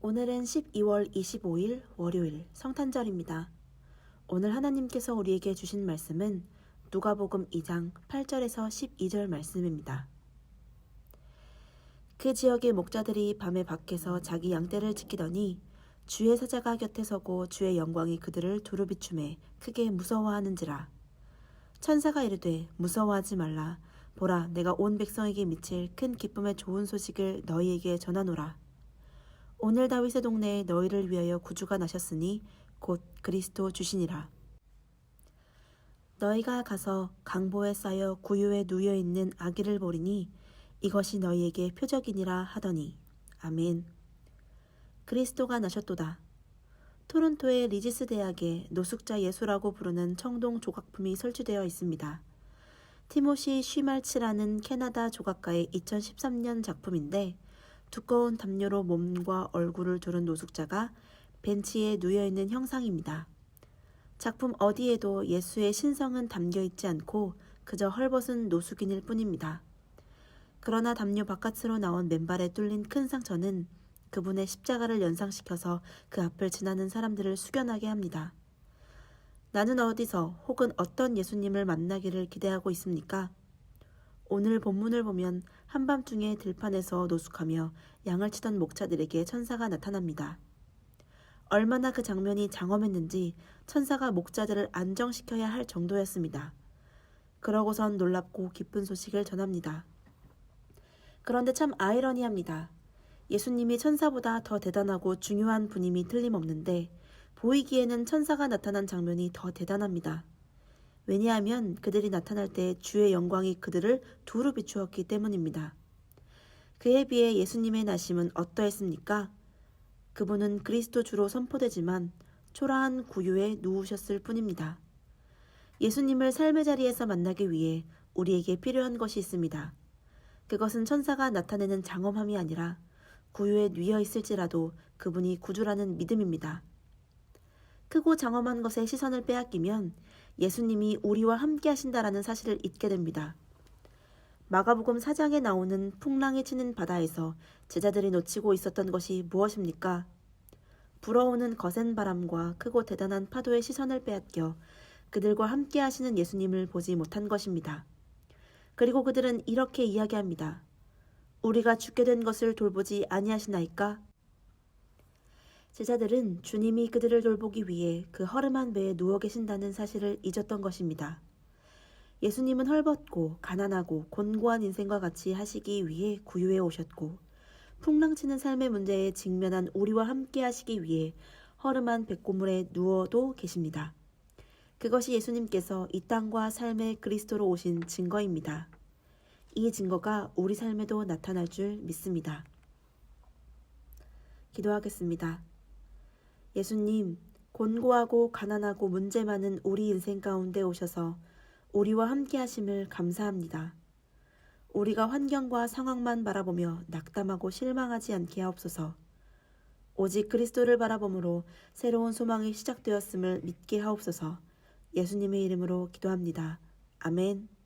오늘은 12월 25일 월요일 성탄절입니다. 오늘 하나님께서 우리에게 주신 말씀은 누가복음 2장 8절에서 12절 말씀입니다. 그 지역의 목자들이 밤에 밖에서 자기 양떼를 지키더니 주의 사자가 곁에 서고 주의 영광이 그들을 두루 비춤해 크게 무서워하는지라. 천사가 이르되 무서워하지 말라. 보라 내가 온 백성에게 미칠 큰 기쁨의 좋은 소식을 너희에게 전하노라. 오늘 다윗의 동네에 너희를 위하여 구주가 나셨으니 곧 그리스도 주시니라. 너희가 가서 강보에 쌓여 구유에 누여 있는 아기를 보리니 이것이 너희에게 표적이니라 하더니 아멘. 그리스도가 나셨도다. 토론토의 리지스 대학에 노숙자 예수라고 부르는 청동 조각품이 설치되어 있습니다. 티모시 쉬말츠라는 캐나다 조각가의 2013년 작품인데 두꺼운 담요로 몸과 얼굴을 두른 노숙자가 벤치에 누여 있는 형상입니다. 작품 어디에도 예수의 신성은 담겨 있지 않고 그저 헐벗은 노숙인일 뿐입니다. 그러나 담요 바깥으로 나온 맨발에 뚫린 큰 상처는 그분의 십자가를 연상시켜서 그 앞을 지나는 사람들을 숙연하게 합니다. 나는 어디서 혹은 어떤 예수님을 만나기를 기대하고 있습니까? 오늘 본문을 보면 한밤중에 들판에서 노숙하며 양을 치던 목자들에게 천사가 나타납니다. 얼마나 그 장면이 장엄했는지 천사가 목자들을 안정시켜야 할 정도였습니다. 그러고선 놀랍고 기쁜 소식을 전합니다. 그런데 참 아이러니합니다. 예수님이 천사보다 더 대단하고 중요한 분임이 틀림없는데 보이기에는 천사가 나타난 장면이 더 대단합니다. 왜냐하면 그들이 나타날 때 주의 영광이 그들을 두루 비추었기 때문입니다. 그에 비해 예수님의 나심은 어떠했습니까? 그분은 그리스도 주로 선포되지만 초라한 구유에 누우셨을 뿐입니다. 예수님을 삶의 자리에서 만나기 위해 우리에게 필요한 것이 있습니다. 그것은 천사가 나타내는 장엄함이 아니라 구유에 누여 있을지라도 그분이 구주라는 믿음입니다. 크고 장엄한 것에 시선을 빼앗기면 예수님이 우리와 함께 하신다라는 사실을 잊게 됩니다. 마가복음 4장에 나오는 풍랑이 치는 바다에서 제자들이 놓치고 있었던 것이 무엇입니까? 불어오는 거센 바람과 크고 대단한 파도의 시선을 빼앗겨 그들과 함께 하시는 예수님을 보지 못한 것입니다. 그리고 그들은 이렇게 이야기합니다. 우리가 죽게 된 것을 돌보지 아니하시나이까? 제자들은 주님이 그들을 돌보기 위해 그 허름한 배에 누워 계신다는 사실을 잊었던 것입니다. 예수님은 헐벗고 가난하고 곤고한 인생과 같이 하시기 위해 구유에 오셨고 풍랑치는 삶의 문제에 직면한 우리와 함께 하시기 위해 허름한 백고물에 누워도 계십니다. 그것이 예수님께서 이 땅과 삶의 그리스도로 오신 증거입니다. 이 증거가 우리 삶에도 나타날 줄 믿습니다. 기도하겠습니다. 예수님, 곤고하고 가난하고 문제 많은 우리 인생 가운데 오셔서 우리와 함께 하심을 감사합니다. 우리가 환경과 상황만 바라보며 낙담하고 실망하지 않게 하옵소서. 오직 그리스도를 바라봄으로 새로운 소망이 시작되었음을 믿게 하옵소서. 예수님의 이름으로 기도합니다. 아멘.